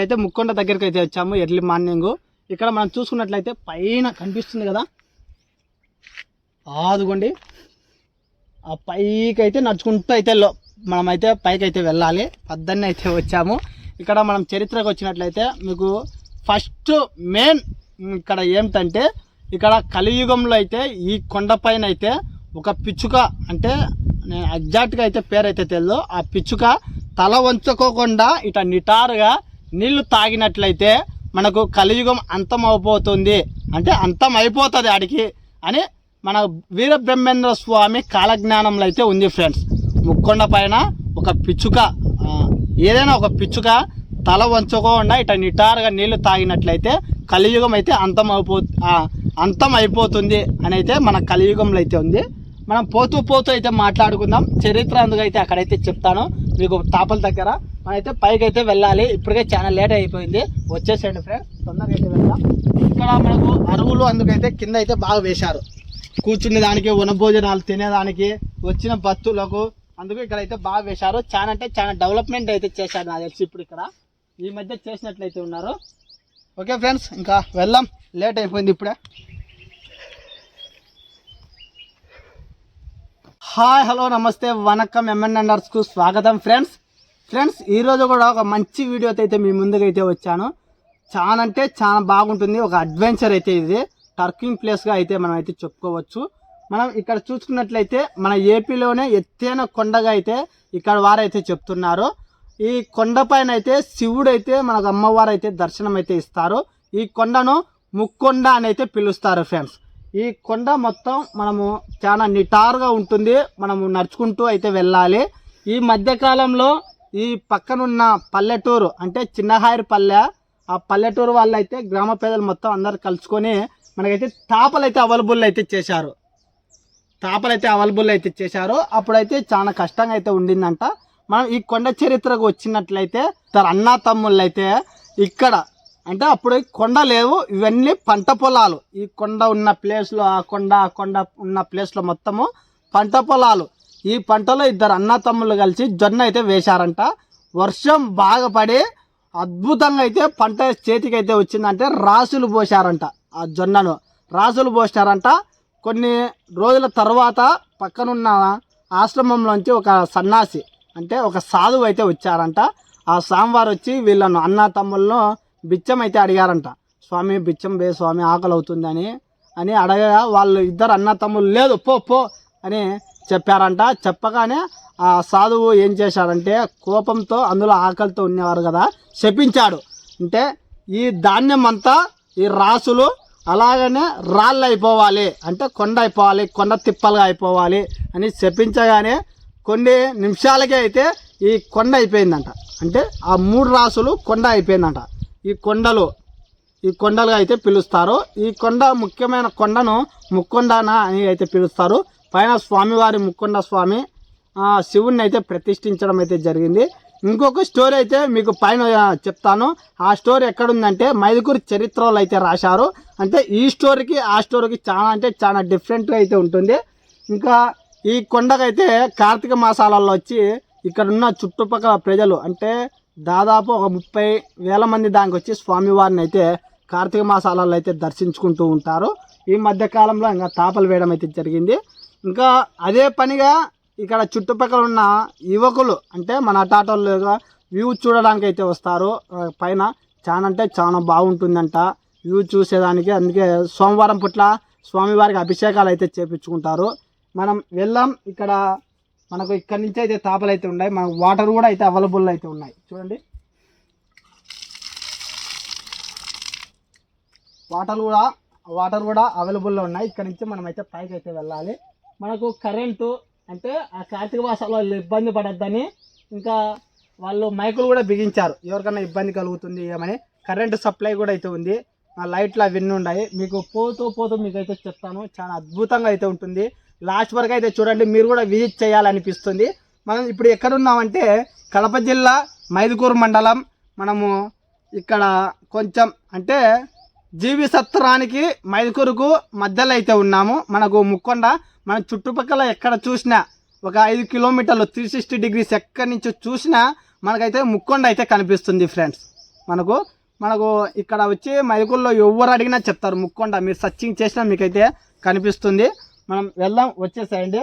ఇప్పుడైతే ముక్కొండ దగ్గరికి అయితే వచ్చాము ఎర్లీ మార్నింగ్. ఇక్కడ మనం చూసుకున్నట్లయితే పైన కనిపిస్తుంది కదా? ఆదుకోండి ఆ పైకి అయితే నడుచుకుంటూ అయితే లో- మనమైతే పైకి అయితే వెళ్ళాలి. పద్దన్నే అయితే వచ్చాము. ఇక్కడ మనం చరిత్రకు వచ్చినట్లయితే మీకు ఫస్ట్ మెయిన్ ఇక్కడ ఏమిటంటే ఇక్కడ కలియుగంలో అయితే ఈ కొండపైన అయితే ఒక పిచ్చుక అంటే నేను ఎగ్జాక్ట్గా అయితే పేరు అయితే తెలియదు ఆ పిచ్చుక తల వంచుకోకుండా ఇట నిటారుగా నీళ్ళు తాగినట్లయితే మనకు కలియుగం అంతం అయిపోతుంది అంటే అంతం అయిపోతుంది ఆడికి అని మన వీరబ్రహ్మేంద్ర స్వామి కాలజ్ఞానంలో అయితే ఉంది ఫ్రెండ్స్. ముక్కొండ పైన ఒక పిచ్చుక ఏదైనా ఒక పిచ్చుక తల వంచుకోకుండా ఇట నిటారుగా నీళ్ళు తాగినట్లయితే కలియుగం అయితే అంతం అయిపో అంతం అయిపోతుంది అని అయితే మన కలియుగంలో అయితే ఉంది. మనం పోతూ పోతూ అయితే మాట్లాడుకుందాం. చరిత్ర అందుకు అయితే అక్కడైతే చెప్తాను. మీకు తాపల దగ్గర మనమైతే పైకి అయితే వెళ్ళాలి. ఇప్పటికే చాలా లేట్ అయిపోయింది. వచ్చేసేయండి ఫ్రెండ్స్ తొందరగా అయితే వెళ్దాం. ఇక్కడ మనకు అరువులు అందుకైతే కింద అయితే బాగా వేశారు. కూర్చునే దానికి వనభోజనాలు తినేదానికి వచ్చిన భక్తులకు అందుకు ఇక్కడ అయితే బాగా వేశారు. చాలా అంటే చాలా డెవలప్మెంట్ అయితే చేశారు నాకు తెలిసి ఇప్పుడు ఇక్కడ. ఈ మధ్య చేసినట్లయితే ఉన్నారు. ఓకే ఫ్రెండ్స్ ఇంకా వెళ్దాం. లేట్ అయిపోయింది ఇప్పుడే. హాయ్ హలో నమస్తే వనకం ఎంఎన్ అండర్స్కు స్వాగతం ఫ్రెండ్స్ ఫ్రెండ్స్ ఈరోజు కూడా ఒక మంచి వీడియోతో అయితే మీ ముందుకు అయితే వచ్చాను. చాలా అంటే చాలా బాగుంటుంది ఒక అడ్వెంచర్ అయితే ఇది. టర్కింగ్ ప్లేస్గా అయితే మనం అయితే చెప్పుకోవచ్చు. మనం ఇక్కడ చూసుకున్నట్లయితే మన ఏపీలోనే ఎత్తైన కొండగా అయితే ఇక్కడ వారైతే చెప్తున్నారు. ఈ కొండపైన అయితే శివుడు అయితే మనకు అమ్మవారు అయితే దర్శనం అయితే ఇస్తారు. ఈ కొండను ముక్కొండ అని అయితే పిలుస్తారు ఫ్రెండ్స్ ఈ కొండ మొత్తం మనము చాలా నిటారుగా ఉంటుంది. మనము నడుచుకుంటూ అయితే వెళ్ళాలి. ఈ మధ్యకాలంలో ఈ పక్కనున్న పల్లెటూరు అంటే చిన్నహాయిరి పల్లె ఆ పల్లెటూరు వాళ్ళు అయితే గ్రామ పేదలు మొత్తం అందరు కలుసుకొని మనకైతే తాపలు అయితే అవైలబుల్ అయితే చేశారు. తాపలు అయితే అవైలబుల్ అయితే చేశారు. అప్పుడైతే చాలా కష్టంగా అయితే ఉండిందంట. మనం ఈ కొండ చరిత్రకు వచ్చినట్లయితే తన అన్నా తమ్ముళ్ళు అయితే ఇక్కడ అంటే అప్పుడు కొండ లేవు ఇవన్నీ పంట పొలాలు. ఈ కొండ ఉన్న ప్లేస్లో ఆ కొండ ఆ కొండ ఉన్న ప్లేస్లో మొత్తము పంట పొలాలు. ఈ పంటలో ఇద్దరు అన్నా తమ్ముళ్ళు కలిసి జొన్న అయితే వేశారంట. వర్షం బాగా పడి అద్భుతంగా అయితే పంట చేతికి అయితే వచ్చిందంటే రాసులు పోశారంట ఆ జొన్నను. రాసులు పోసినారంట. కొన్ని రోజుల తర్వాత పక్కనున్న ఆశ్రమంలోంచి ఒక సన్నాసి అంటే ఒక సాధువు అయితే వచ్చారంట. ఆ స్వామివారు వచ్చి వీళ్ళను అన్న తమ్ముళ్ళను బిచ్చం అయితే అడిగారంట స్వామి బిచ్చం బే స్వామి ఆకలి అవుతుందని అని అడగగా వాళ్ళు ఇద్దరు అన్న తమ్ముళ్ళు లేదు పో పో అని చెప్పారంట. చెప్పగానే ఆ సాధువు ఏం చేశాడంటే కోపంతో అందులో ఆకలితో ఉండేవారు కదా శపించాడు. అంటే ఈ ధాన్యం అంతా ఈ రాసులు అలాగనే రాళ్ళు అయిపోవాలి అంటే కొండ అయిపోవాలి కొండ తిప్పలుగా అయిపోవాలి అని శపించగానే కొన్ని నిమిషాలకే అయితే ఈ కొండ అయిపోయిందంట. అంటే ఆ మూడు రాసులు కొండ అయిపోయిందంట. ఈ కొండలు ఈ కొండలుగా అయితే పిలుస్తారు. ఈ కొండ ముఖ్యమైన కొండను ముక్కొండన అని అయితే పిలుస్తారు. పైన స్వామివారి ముక్కొండ స్వామి శివుణ్ణి అయితే ప్రతిష్ఠించడం అయితే జరిగింది. ఇంకొక స్టోరీ అయితే మీకు పైన చెప్తాను. ఆ స్టోరీ ఎక్కడుందంటే మైదుకూరు చరిత్రలో అయితే రాశారు. అంటే ఈ స్టోరీకి ఆ స్టోరీకి చాలా అంటే చాలా డిఫరెంట్గా అయితే ఉంటుంది. ఇంకా ఈ కొండకైతే కార్తీక మాసాలలో వచ్చి ఇక్కడ ఉన్న చుట్టుపక్కల ప్రజలు అంటే దాదాపు ఒక ముప్పై వేల మంది దానికి వచ్చి స్వామివారిని అయితే కార్తీక మాసాలలో అయితే దర్శించుకుంటూ ఉంటారు. ఈ మధ్య కాలంలో ఇంకా తాపలు వేయడం అయితే జరిగింది. ఇంకా అదే పనిగా ఇక్కడ చుట్టుపక్కల ఉన్న యువకులు అంటే మన అటాటోళ్ళుగా వ్యూ చూడడానికి అయితే వస్తారు. పైన చాలా అంటే చాలా బాగుంటుందంట వ్యూ చూసేదానికి. అందుకే సోమవారం పుట్ల స్వామివారికి అభిషేకాలు అయితే చేపించుకుంటారు. మనం వెళ్ళాం. ఇక్కడ మనకు ఇక్కడ నుంచి అయితే తాపలు అయితే ఉన్నాయి. మనకు వాటర్ కూడా అయితే అవైలబుల్ అయితే ఉన్నాయి. చూడండి. వాటర్ కూడా వాటర్ కూడా అవైలబుల్లో ఉన్నాయి. ఇక్కడ నుంచి మనం అయితే పైకి అయితే వెళ్ళాలి. మనకు కరెంటు అంటే ఆ కార్తీక మాసాల్లో వాళ్ళు ఇబ్బంది పడద్దని ఇంకా వాళ్ళు మైకులు కూడా బిగించారు. ఎవరికైనా ఇబ్బంది కలుగుతుంది ఏమని. కరెంటు సప్లై కూడా అయితే ఉంది. ఆ లైట్లు అవన్నీ ఉన్నాయి. మీకు పోతూ పోతూ మీకు అయితే చెప్తాను. చాలా అద్భుతంగా అయితే ఉంటుంది. లాస్ట్ వరకు అయితే చూడండి మీరు కూడా విజిట్ చేయాలనిపిస్తుంది. మనం ఇప్పుడు ఎక్కడున్నామంటే కడప జిల్లా మైదుకూరు మండలం మనము ఇక్కడ కొంచెం అంటే జీవి సత్రానికి మైదుకూరుకు మధ్యలో అయితే ఉన్నాము. మనకు ముక్కొండ మన చుట్టుపక్కల ఎక్కడ చూసినా ఒక ఐదు కిలోమీటర్లు త్రీ సిక్స్టీ డిగ్రీస్ ఎక్కడి నుంచి చూసినా మనకైతే ముక్కొండ అయితే కనిపిస్తుంది ఫ్రెండ్స్ మనకు మనకు ఇక్కడ వచ్చి మైదుకూరులో ఎవరు అడిగినా చెప్తారు ముక్కొండ మీరు సర్చింగ్ చేసినా మీకైతే కనిపిస్తుంది. మనం వెళ్దాం వచ్చేసాయండి.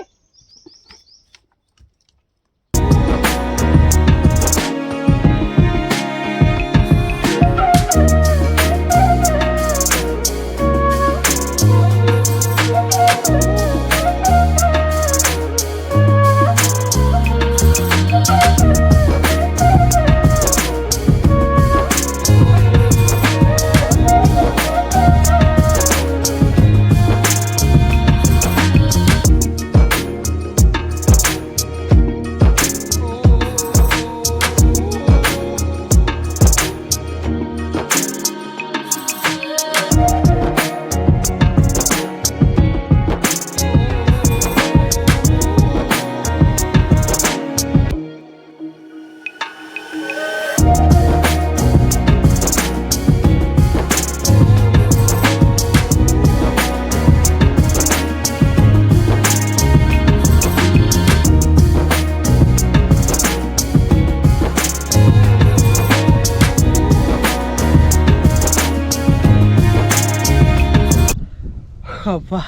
అబ్బా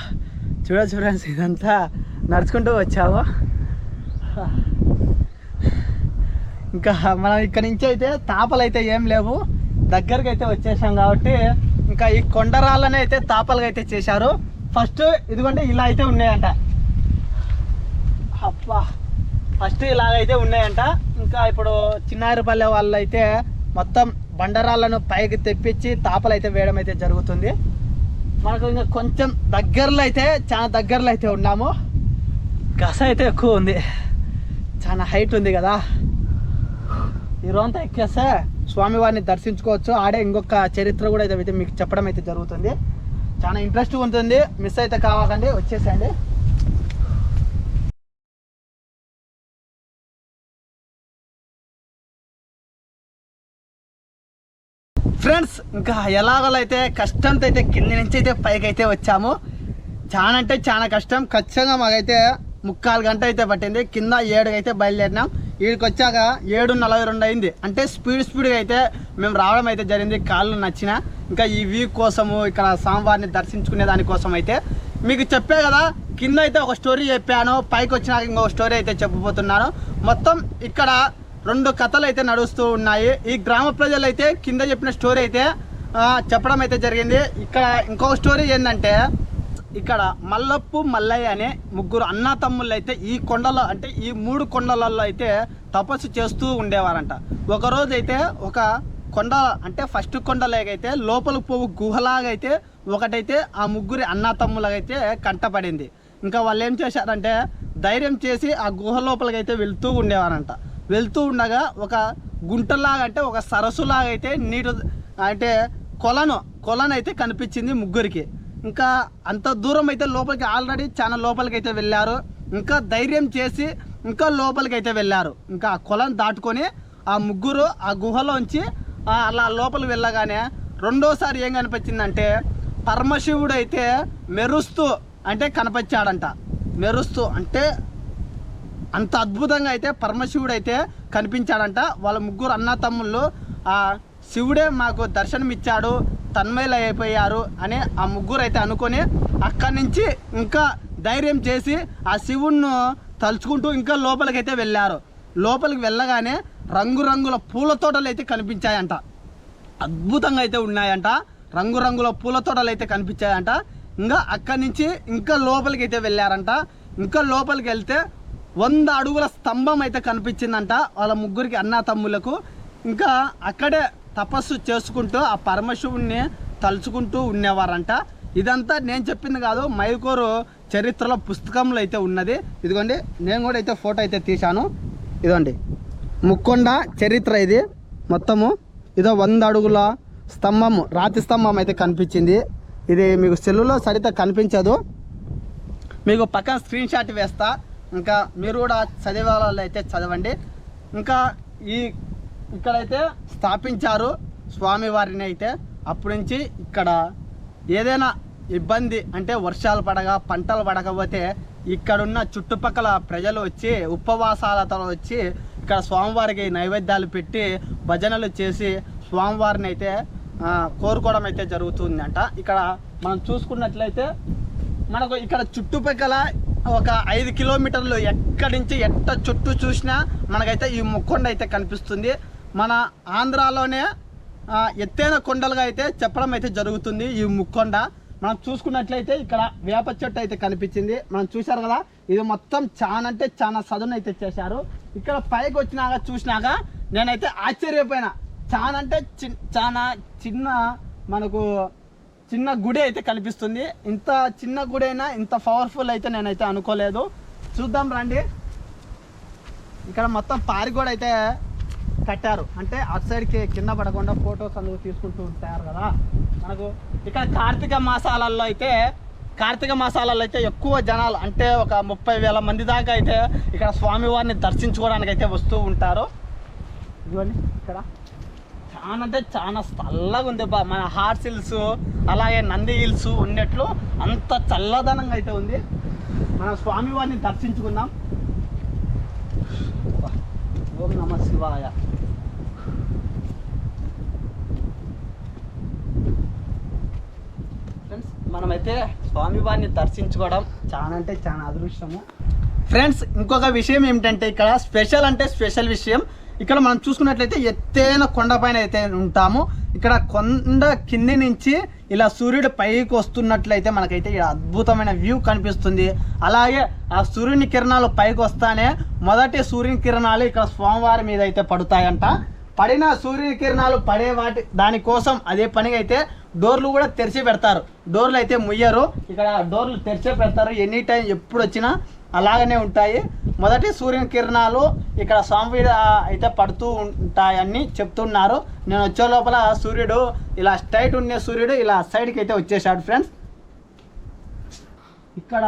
చూడ చూడండి ఇదంతా నడుచుకుంటూ వచ్చావు? ఇంకా మనం ఇక్కడ నుంచి అయితే తాపలు అయితే ఏం లేవు. దగ్గరకు అయితే వచ్చేసాం కాబట్టి ఇంకా ఈ కొండరాళ్ళనే అయితే తాపలుగా అయితే చేశారు. ఫస్ట్ ఇదిగోండి ఇలా అయితే ఉన్నాయంట. అబ్బా ఫస్ట్ ఇలాగైతే ఉన్నాయంట. ఇంకా ఇప్పుడు చిన్నారిపల్లె వాళ్ళు అయితే మొత్తం బండరాళ్ళను పైకి తెప్పించి తాపలు అయితే వేయడం అయితే జరుగుతుంది. మనకు ఇంకా కొంచెం దగ్గరలో అయితే చాలా దగ్గరలో అయితే ఉన్నాము. గస అయితే ఎక్కువ ఉంది. చాలా హైట్ ఉంది కదా. ఈరోజంతా ఎక్కేస్తే స్వామివారిని దర్శించుకోవచ్చు. ఆడే ఇంకొక చరిత్ర కూడా అయితే మీకు చెప్పడం అయితే జరుగుతుంది. చాలా ఇంట్రెస్ట్ ఉంటుంది. మిస్ అయితే కావాలండి వచ్చేసేయండి. ఫ్రెండ్స్ ఇంకా ఎలాగోలైతే కష్టంతో అయితే కింద నుంచి అయితే పైకి అయితే వచ్చాము. చాలా అంటే చాలా కష్టం. ఖచ్చితంగా మాకైతే ముక్కాలు గంట అయితే పట్టింది. కింద ఏడుకి అయితే బయలుదేరినాం. వీడికి వచ్చాక ఏడు నలభై రెండు అయింది. అంటే స్పీడ్ స్పీడ్గా అయితే మేము రావడం అయితే జరిగింది. కాళ్ళు నచ్చిన. ఇంకా ఈ వీక్ కోసము ఇక్కడ సాంబార్ని దర్శించుకునే దానికోసం అయితే మీకు చెప్పే కదా కింద అయితే ఒక స్టోరీ చెప్పాను. పైకి వచ్చినాక ఇంకొక స్టోరీ అయితే చెప్పబోతున్నాను. మొత్తం ఇక్కడ రెండు కథలు అయితే నడుస్తూ ఉన్నాయి. ఈ గ్రామ ప్రజలు అయితే కింద చెప్పిన స్టోరీ అయితే చెప్పడం అయితే జరిగింది. ఇక్కడ ఇంకో స్టోరీ ఏంటంటే ఇక్కడ మల్లప్పు మల్లయ్య అనే ముగ్గురు అన్నతమ్ముళ్ళు అయితే ఈ కొండలో అంటే ఈ మూడు కొండలలో అయితే తపస్సు చేస్తూ ఉండేవారంట. ఒకరోజు అయితే ఒక కొండ అంటే ఫస్ట్ కొండలాగైతే లోపల పోవు గుహలాగైతే ఒకటైతే ఆ ముగ్గురి అన్న తమ్ములకైతే కంటపడింది. ఇంకా వాళ్ళు ఏం చేశారంటే ధైర్యం చేసి ఆ గుహ లోపలికైతే వెళుతూ ఉండేవారంట. వెళ్తూ ఉండగా ఒక గుంటలాగా అంటే ఒక సరస్సులాగా అయితే నీరు అంటే కొలను కొలను అయితే కనిపించింది ముగ్గురికి. ఇంకా అంత దూరం అయితే లోపలికి ఆల్రెడీ చాలా లోపలికి అయితే వెళ్ళారు. ఇంకా ధైర్యం చేసి ఇంకా లోపలికి అయితే వెళ్ళారు. ఇంకా ఆ కొలను దాటుకొని ఆ ముగ్గురు ఆ గుహలోంచి అలా లోపలికి వెళ్ళగానే రెండోసారి ఏం కనిపించిందంటే పరమశివుడు అయితే మెరుస్తూ అంటే కనిపించాడంట. మెరుస్తూ అంటే అంత అద్భుతంగా అయితే పరమశివుడు అయితే కనిపించాడంట. వాళ్ళ ముగ్గురు అన్న తమ్ముళ్ళు ఆ శివుడే మాకు దర్శనమిచ్చాడు తన్మయలు అయిపోయారు అని ఆ ముగ్గురు అయితే అనుకొని అక్కడి నుంచి ఇంకా ధైర్యం చేసి ఆ శివుణ్ణి తలుచుకుంటూ ఇంకా లోపలికైతే వెళ్ళారు. లోపలికి వెళ్ళగానే రంగురంగుల పూల తోటలు అయితే కనిపించాయంట. అద్భుతంగా అయితే ఉన్నాయంట. రంగురంగుల పూల తోటలు అయితే కనిపించాయంట. ఇంకా అక్కడి నుంచి ఇంకా లోపలికి అయితే వెళ్ళారంట. ఇంకా లోపలికి వెళ్తే వంద అడుగుల స్తంభం అయితే కనిపించిందంట వాళ్ళ ముగ్గురికి అన్న తమ్ములకు ఇంకా అక్కడే తపస్సు చేసుకుంటూ ఆ పరమశివుణ్ణి తలుచుకుంటూ ఉండేవారంట. ఇదంతా నేను చెప్పింది కాదు మైకూరు చరిత్రలో పుస్తకంలో అయితే ఉన్నది. ఇదిగోండి నేను కూడా అయితే ఫోటో అయితే తీశాను. ఇదిగోండి ముక్కొండ చరిత్ర ఇది. మొత్తము ఇదో వంద అడుగుల స్తంభము రాతి స్తంభం అయితే కనిపించింది. ఇది మీకు సెల్లులో సరిత కనిపించదు. మీకు పక్కన స్క్రీన్ షాట్ వేస్తా. ఇంకా మీరు కూడా చదివే వాళ్ళు అయితే చదవండి. ఇంకా ఈ ఇక్కడైతే స్థాపించారు స్వామివారిని అయితే. అప్పటి నుంచి ఇక్కడ ఏదైనా ఇబ్బంది అంటే వర్షాలు పడగా పంటలు పడకపోతే ఇక్కడున్న చుట్టుపక్కల ప్రజలు వచ్చి ఉపవాసాలతో వచ్చి ఇక్కడ స్వామివారికి నైవేద్యాలు పెట్టి భజనలు చేసి స్వామివారిని అయితే కోరుకోవడం అయితే జరుగుతుందంట. ఇక్కడ మనం చూసుకున్నట్లయితే మనకు ఇక్కడ చుట్టుపక్కల ఒక ఐదు కిలోమీటర్లు ఎక్కడి నుంచి ఎట్ట చుట్టూ చూసినా మనకైతే ఈ ముక్కొండ అయితే కనిపిస్తుంది. మన ఆంధ్రాలోనే ఎత్తైన కొండలుగా అయితే చెప్పడం అయితే జరుగుతుంది ఈ ముక్కొండ. మనం చూసుకున్నట్లయితే ఇక్కడ వేప చెట్టు అయితే కనిపించింది. మనం చూశారు కదా ఇది మొత్తం చాలా అంటే చాలా సదును అయితే చేశారు. ఇక్కడ పైకి వచ్చినాక చూసినాక నేనైతే ఆశ్చర్యపోయినా. చాలా అంటే చి చాలా చిన్న మనకు చిన్న గుడి అయితే కనిపిస్తుంది. ఇంత చిన్న గుడి అయినా ఇంత పవర్ఫుల్ అయితే నేనైతే అనుకోలేదు. చూద్దాం రండి. ఇక్కడ మొత్తం పారి కూడా అయితే కట్టారు. అంటే అటు సైడ్కి కింద పడకుండా ఫొటోస్ అందుకు తీసుకుంటూ ఉంటారు కదా. మనకు ఇక్కడ కార్తీక మాసాలలో అయితే కార్తీక మాసాలలో అయితే ఎక్కువ జనాలు అంటే ఒక ముప్పై వేల మంది దాకా అయితే ఇక్కడ స్వామివారిని దర్శించుకోవడానికి అయితే వస్తూ ఉంటారు. ఇదిగోండి ఇక్కడ. చాలా అంటే చాలా చల్లగా ఉంది బా. మన హార్స్ హిల్స్ అలాగే నంది హిల్స్ ఉన్నట్లు అంత చల్లదనంగా అయితే ఉంది. మన స్వామివారిని దర్శించుకుందాం. ఓం నమ శివాయ. ఫ్రెండ్స్ మనమైతే స్వామివారిని దర్శించుకోవడం చాలా అంటే చాలా అదృష్టము. ఫ్రెండ్స్ ఇంకొక విషయం ఏమిటంటే ఇక్కడ స్పెషల్ అంటే స్పెషల్ విషయం ఇక్కడ మనం చూసుకున్నట్లయితే ఎత్తైన కొండపైన అయితే ఉంటాము. ఇక్కడ కొండ కింది నుంచి ఇలా సూర్యుడు పైకి వస్తున్నట్లయితే మనకైతే ఇక్కడ అద్భుతమైన వ్యూ కనిపిస్తుంది. అలాగే ఆ సూర్యుని కిరణాలు పైకి వస్తానే మొదటి సూర్యుని కిరణాలు ఇక్కడ స్వామివారి మీద అయితే పడుతాయంట. పడిన సూర్యుని కిరణాలు పడే వాటి దానికోసం అదే పనిగా అయితే డోర్లు కూడా తెరిచి పెడతారు. డోర్లు అయితే ముయ్యరు. ఇక్కడ డోర్లు తెరిచే పెడతారు. ఎనీ టైం ఎప్పుడు వచ్చినా అలాగనే ఉంటాయి. మొదటి సూర్యుని కిరణాలు ఇక్కడ స్వామి అయితే పడుతూ ఉంటాయని చెప్తున్నారు. నేను వచ్చే లోపల సూర్యుడు ఇలా స్ట్రైట్ ఉండే సూర్యుడు ఇలా సైడ్కి అయితే వచ్చేసాడు ఫ్రెండ్స్. ఇక్కడ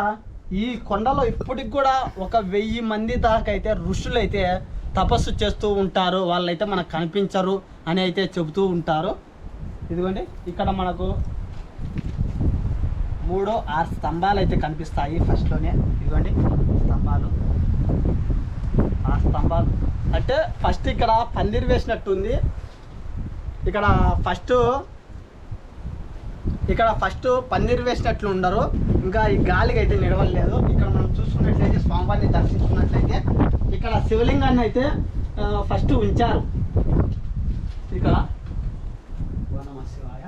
ఈ కొండలో ఇప్పటికి కూడా ఒక వెయ్యి మంది దాకా అయితే ఋషులు అయితే తపస్సు చేస్తూ ఉంటారు. వాళ్ళైతే మనకు కనిపించరు అని అయితే చెబుతూ ఉంటారు. ఇదిగోండి ఇక్కడ మనకు మూడు ఆరు స్తంభాలు అయితే కనిపిస్తాయి ఫస్ట్లోనే. ఇదిగోండి స్తంభాలు. ఆ స్తంభాలు. అంటే ఫస్ట్ ఇక్కడ పందిరి వేసినట్టుంది. ఇక్కడ ఫస్ట్ ఇక్కడ ఫస్ట్ పన్నీర్ వేసినట్లు ఉండరు. ఇంకా ఈ గాలికి అయితే నిలవలేదు. ఇక్కడ మనం చూసుకున్నట్లయితే స్వామివారిని దర్శించుకున్నట్లయితే ఇక్కడ శివలింగాన్ని అయితే ఫస్ట్ ఉంచారు ఇక్కడ ఓ నమః శివాయ.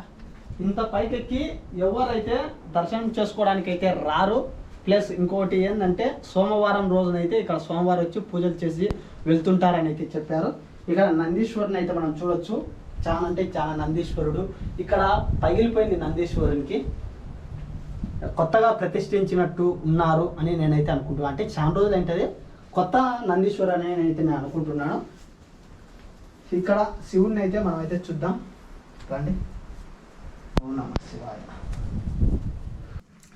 ఇంత పైకెక్కి ఎవరైతే దర్శనం చేసుకోవడానికి అయితే రారు ప్లస్ ఇంకోటి ఏంటంటే సోమవారం రోజునైతే ఇక్కడ సోమవారం వచ్చి పూజలు చేసి వెళ్తుంటారని అయితే చెప్పారు. ఇక్కడ నందీశ్వరుని అయితే మనం చూడొచ్చు. చాలా అంటే చాలా నందీశ్వరుడు. ఇక్కడ పగిలిపోయింది నందీశ్వరునికి. కొత్తగా ప్రతిష్ఠించినట్టు ఉన్నారు అని నేనైతే అనుకుంటున్నాను అంటే చాలా రోజులు ఏంటది? కొత్త నందీశ్వరు అని నేనైతే నేను అనుకుంటున్నాను. ఇక్కడ శివుడిని అయితే మనం అయితే చూద్దాం. రండి.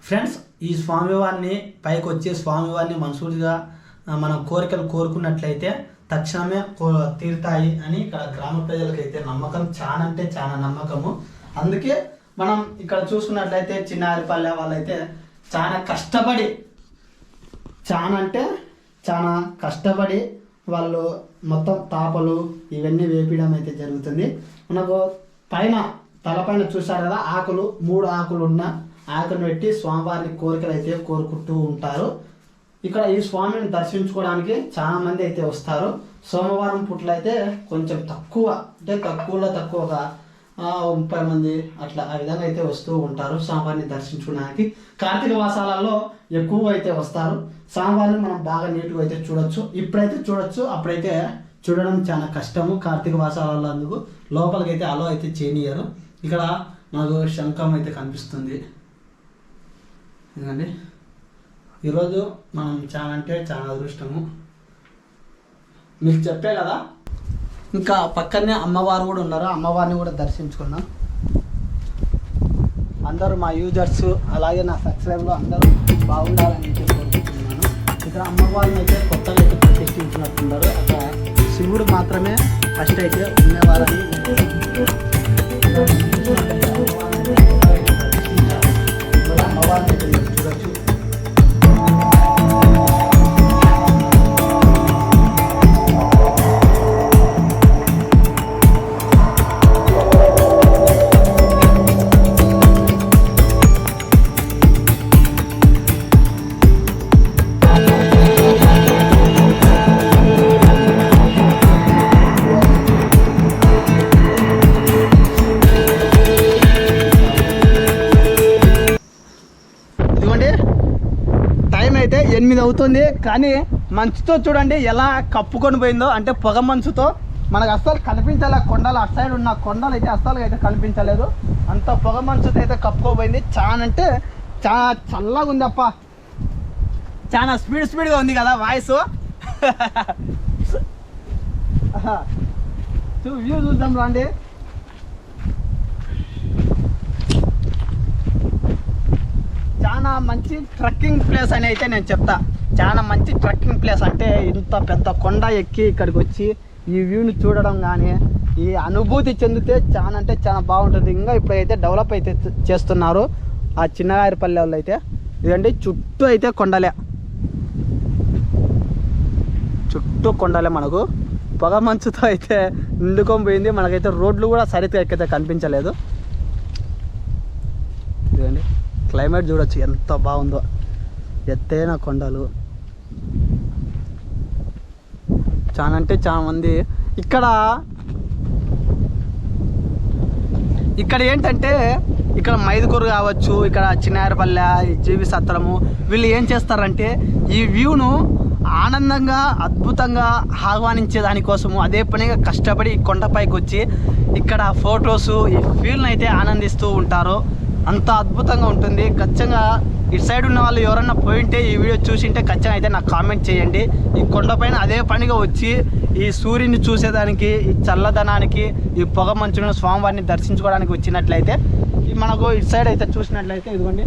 ఫ్రెండ్స్ ఈ స్వామివారిని పైకి వచ్చే స్వామివారిని మనసూరిగా మనం కోరికలు కోరుకున్నట్లయితే తక్షణమే కో- తీరుతాయి అని ఇక్కడ గ్రామ ప్రజలకైతే నమ్మకం చాలా అంటే చాలా నమ్మకము. అందుకే మనం ఇక్కడ చూసుకున్నట్లయితే చిన్నారిపల్లె వాళ్ళైతే చాలా కష్టపడి చాలా అంటే చాలా కష్టపడి వాళ్ళు మొత్తం తాపలు ఇవన్నీ వేపించడం అయితే జరుగుతుంది. మనకు పైన తలపైన చూశారు కదా ఆకులు మూడు ఆకులు ఉన్న ఆకును పెట్టి స్వామివారిని కోరికలు అయితే కోరుకుంటూ ఉంటారు. ఇక్కడ ఈ స్వామిని దర్శించుకోవడానికి చాలా మంది అయితే వస్తారు. సోమవారం పుట్ల అయితే కొంచెం తక్కువ అంటే తక్కువలో తక్కువగా ముప్పై మంది అట్లా ఆ విధంగా అయితే వస్తూ ఉంటారు స్వామివారిని దర్శించుకోవడానికి. కార్తీక మాసాలలో ఎక్కువ అయితే వస్తారు. స్వామివారిని మనం బాగా నీట్గా అయితే చూడొచ్చు. ఇప్పుడైతే చూడొచ్చు అప్పుడైతే చూడడం చాలా కష్టము. కార్తీక మాసాలలో అందుకు లోపలికి అయితే అలో అయితే చేయనియరు ఇక్కడ నాకు శంఖం అయితే కనిపిస్తుంది. ఎందుకండి ఈరోజు మనం చాలా అంటే చాలా అదృష్టము. మీకు చెప్పే కదా? ఇంకా పక్కనే అమ్మవారు కూడా ఉన్నారు. అమ్మవారిని కూడా దర్శించుకున్నాం. అందరూ మా యూజర్స్ అలాగే నా సబ్స్క్రైబర్లు అందరూ బాగుండాలని చెప్పి కోరుకుంటున్నాను. ఇక్కడ అమ్మవారిని అయితే కొత్తగా అయితే ప్రతిష్ఠించినట్టున్నారు. అక్కడ శివుడు మాత్రమే ఫస్ట్ అయితే ఉండేవారని అవుతుంది. కానీ మంచుతో చూడండి ఎలా కప్పుకొని పోయిందో అంటే పొగ మంచుతో. మనకు అస్సలు కనిపించలే కొండలు. అటు సైడ్ ఉన్న కొండలు అయితే అస్సలు అయితే కనిపించలేదు. అంత పొగ మంచుతో అయితే కప్పుకోపోయింది చాలా అంటే చాలా చల్లగా ఉంది అప్ప చాలా స్పీడ్ స్పీడ్గా ఉంది కదా వాయిస్. వ్యూ చూద్దాం రండి. చాలా మంచి ట్రెక్కింగ్ ప్లేస్ అని అయితే నేను చెప్తా. చాలా మంచి ట్రెక్కింగ్ ప్లేస్ అంటే ఇంత పెద్ద కొండ ఎక్కి ఇక్కడికి వచ్చి ఈ వ్యూని చూడడం కానీ ఈ అనుభూతి చెందితే చాలా అంటే చాలా బాగుంటుంది. ఇంకా ఇప్పుడైతే డెవలప్ అయితే చేస్తున్నారు ఆ చిన్నగారిపల్లె వాళ్ళు అయితే. ఇదండి చుట్టూ అయితే కొండలే. చుట్టూ కొండలే మనకు. పొగ మంచుతో అయితే నిండుకొని పోయింది. మనకైతే రోడ్లు కూడా సరిగ్గా ఎక్కైతే కనిపించలేదు. ఇదండి క్లైమేట్ చూడొచ్చు ఎంత బాగుందో. ఎత్తైన కొండలు. చాలా అంటే చాలా మంది. ఇక్కడ ఇక్కడ ఏంటంటే ఇక్కడ మైదుకూరు కావచ్చు ఇక్కడ చిన్నారపల్లె జీవి సత్రము వీళ్ళు ఏం చేస్తారంటే ఈ వ్యూను ఆనందంగా అద్భుతంగా ఆహ్వానించే దానికోసము అదే పనిగా కష్టపడి కొండపైకి వచ్చి ఇక్కడ ఫొటోస్ ఈ ఫీల్ని అయితే ఆనందిస్తూ ఉంటారు. అంత అద్భుతంగా ఉంటుంది. ఖచ్చితంగా ఇటు సైడ్ ఉన్న వాళ్ళు ఎవరన్నా పోయింటే ఈ వీడియో చూసింటే ఖచ్చితంగా అయితే నాకు కామెంట్ చేయండి. ఈ కొండపైన అదే పనిగా వచ్చి ఈ సూర్యుని చూసేదానికి ఈ చల్లదనానికి ఈ పొగ మంచును స్వామివారిని దర్శించుకోవడానికి వచ్చినట్లయితే ఈ మనకు ఇటు సైడ్ అయితే చూసినట్లయితే ఇదిగోండి.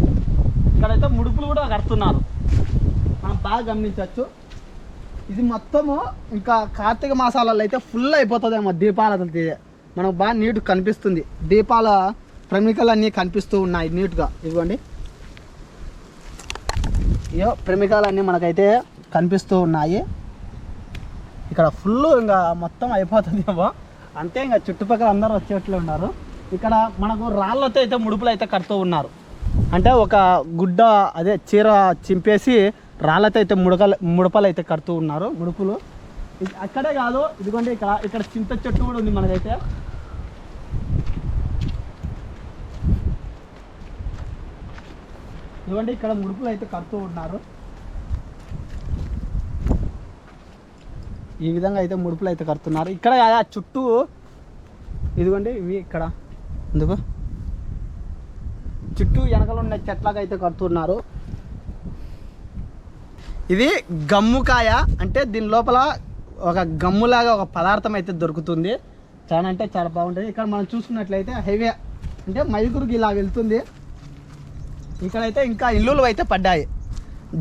ఇక్కడైతే ముడుపులు కూడా కడుతున్నారు. మనం బాగా గమనించవచ్చు. ఇది మొత్తము ఇంకా కార్తీక మాసాలలో అయితే ఫుల్ అయిపోతుందేమో దీపాలతో మనకు బాగా నీట్ కనిపిస్తుంది. దీపాల ప్రమికలు అన్నీ కనిపిస్తూ ఉన్నాయి నీట్గా ఇదిగోండి. ఇయో ప్రమికాలు అన్నీ మనకైతే కనిపిస్తూ ఉన్నాయి. ఇక్కడ ఫుల్ ఇంకా మొత్తం అయిపోతుంది ఏమో. అంతే ఇంకా చుట్టుపక్కల అందరూ వచ్చేట్లు ఉన్నారు. ఇక్కడ మనకు రాళ్ళతో అయితే ముడుపులు అయితే కడుతూ ఉన్నారు. అంటే ఒక గుడ్డ అదే చీర చింపేసి రాళ్ళతో అయితే ముడకలు ముడపలు అయితే కడుతూ ఉన్నారు ముడుపులు. అక్కడే కాదు ఇదిగోండి ఇక్కడ ఇక్కడ చింత చెట్టు కూడా ఉంది మనకైతే. ఇవ్వండి ఇక్కడ ముడుపులు అయితే కడుతూ ఉన్నారు. ఈ విధంగా అయితే ముడుపులు అయితే కడుతున్నారు. ఇక్కడ ఆ చుట్టూ ఇదిగోండి ఇవి ఇక్కడ. ఎందుకు? చుట్టూ వెనకలు ఉన్న చెట్లాగా అయితే కడుతున్నారు. ఇది గమ్ముకాయ అంటే దీని లోపల ఒక గమ్ములాగా ఒక పదార్థం అయితే దొరుకుతుంది. చాలా అంటే చాలా బాగుంటుంది. ఇక్కడ మనం చూసుకున్నట్లయితే హైవే అంటే మైదుగురికి ఇలా వెళ్తుంది. ఇక్కడైతే ఇంకా ఇల్లులు అయితే పడ్డాయి.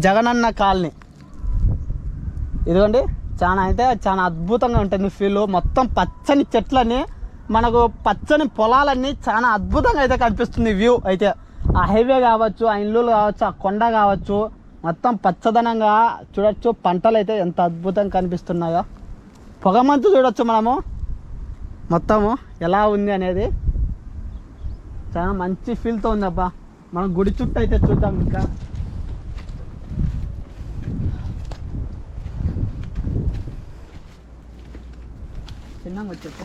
జగనన్న కాలనీ. ఇదిగోండి చాలా అయితే చాలా అద్భుతంగా ఉంటుంది ఫీల్ మొత్తం పచ్చని చెట్లని మనకు పచ్చని పొలాలన్నీ చాలా అద్భుతంగా అయితే కనిపిస్తుంది వ్యూ అయితే. ఆ హైవే కావచ్చు ఆ ఇల్లులు కావచ్చు ఆ కొండ కావచ్చు మొత్తం పచ్చదనంగా చూడొచ్చు. పంటలు అయితే ఎంత అద్భుతంగా కనిపిస్తున్నాయో. పొగమంచు చూడొచ్చు మనము. మొత్తము ఎలా ఉంది అనేది. చాలా మంచి ఫీల్తో ఉంది అబ్బా. మనం గుడి చుట్టూ అయితే చూద్దాం ఇంకా. చిన్నంగా వచ్చేసి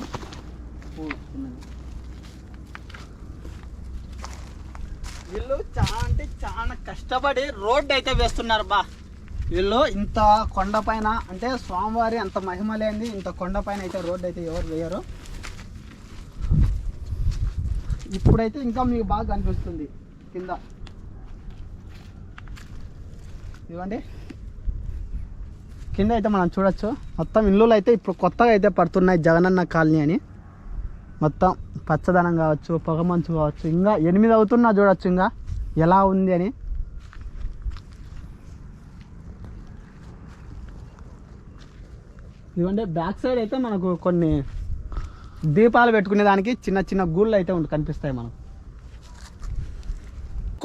వీళ్ళు చాలా అంటే చాలా కష్టపడి రోడ్డు అయితే వేస్తున్నారు బా. వీళ్ళు ఇంత కొండపైన అంటే స్వామివారి అంత మహిమ లేని ఇంత కొండపైన అయితే రోడ్డు అయితే ఎవరు వేయరు. ఇప్పుడైతే ఇంకా మీకు బాగా కనిపిస్తుంది కింద. ఇవ్వండి. కింద అయితే మనం చూడొచ్చు. మొత్తం ఇల్లులు అయితే ఇప్పుడు కొత్తగా అయితే పడుతున్నాయి జగనన్న కాలనీ అని. మొత్తం పచ్చదనం కావచ్చు పొగమంచు కావచ్చు. ఇంకా ఎనిమిది అవుతున్నా చూడొచ్చు ఇంకా. ఎలా ఉంది అని. ఇదిగోండి బ్యాక్ సైడ్ అయితే మనకు కొన్ని దీపాలు పెట్టుకునే దానికి చిన్న చిన్న గూళ్ళు అయితే కనిపిస్తాయి మనకు.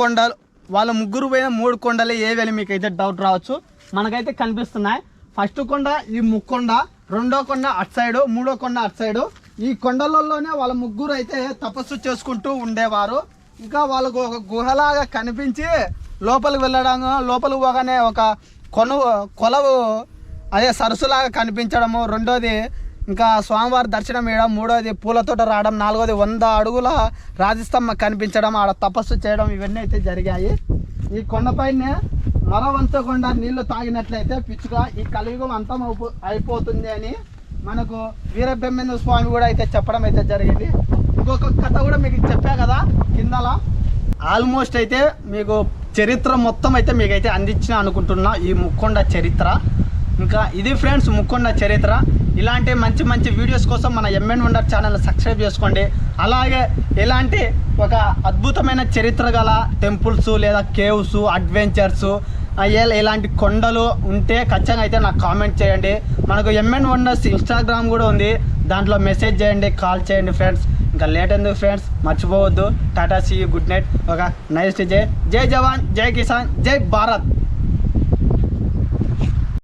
కొండలు వాళ్ళ ముగ్గురు పోయిన మూడు కొండలు ఏవేళ మీకు అయితే డౌట్ రావచ్చు? మనకైతే కనిపిస్తున్నాయి. ఫస్ట్ కొండ ఈ ముక్కొండ రెండో కొండ అటు సైడు మూడో కొండ అటు సైడు ఈ కొండలలోనే వాళ్ళ ముగ్గురు అయితే తపస్సు చేసుకుంటూ ఉండేవారు. ఇంకా వాళ్ళకు ఒక గుహలాగా కనిపించి లోపలికి వెళ్ళడం లోపలికి పోగానే ఒక కొను కొలవు అదే సరస్సులాగా కనిపించడము. రెండోది ఇంకా స్వామివారి దర్శనం వేయడం మూడోది పూలతోట రావడం నాలుగోది వంద అడుగుల రాజస్తంభ కనిపించడం ఆడ తపస్సు చేయడం ఇవన్నీ అయితే జరిగాయి. ఈ కొండపైనే మరవంచకుండా నీళ్ళు తాగినట్లయితే పిచ్చుక ఈ కలియుగం అంతం అయిపోతుంది అని మనకు వీరబ్రహ్మేంద్ర స్వామి కూడా అయితే చెప్పడం అయితే జరిగింది. ఇంకొక కథ కూడా మీకు చెప్పా కదా కిందల. ఆల్మోస్ట్ అయితే మీకు చరిత్ర మొత్తం అయితే మీకైతే అందించిన అనుకుంటున్నా ఈ ముక్కొండ చరిత్ర. ఇంకా ఇది ఫ్రెండ్స్ ముక్కొండ చరిత్ర. ఇలాంటి మంచి మంచి వీడియోస్ కోసం మన ఎంఎన్ వండర్ ఛానల్ సబ్స్క్రైబ్ చేసుకోండి. అలాగే ఇలాంటి ఒక అద్భుతమైన చరిత్ర గల టెంపుల్స్ లేదా కేవ్స్ అడ్వెంచర్స్ ఇలాంటి కొండలు ఉంటే ఖచ్చితంగా అయితే నాకు కామెంట్ చేయండి. మనకు ఎంఎన్ వండర్స్ ఇన్స్టాగ్రామ్ కూడా ఉంది. దాంట్లో మెసేజ్ చేయండి కాల్ చేయండి ఫ్రెండ్స్ ఇంకా లేట్ ఎందుకు ఫ్రెండ్స్ మర్చిపోవద్దు. టాటా సీ గుడ్ నైట్ ఒక నైస్ జై జై జవాన్ జై కిసాన్ జై భారత్.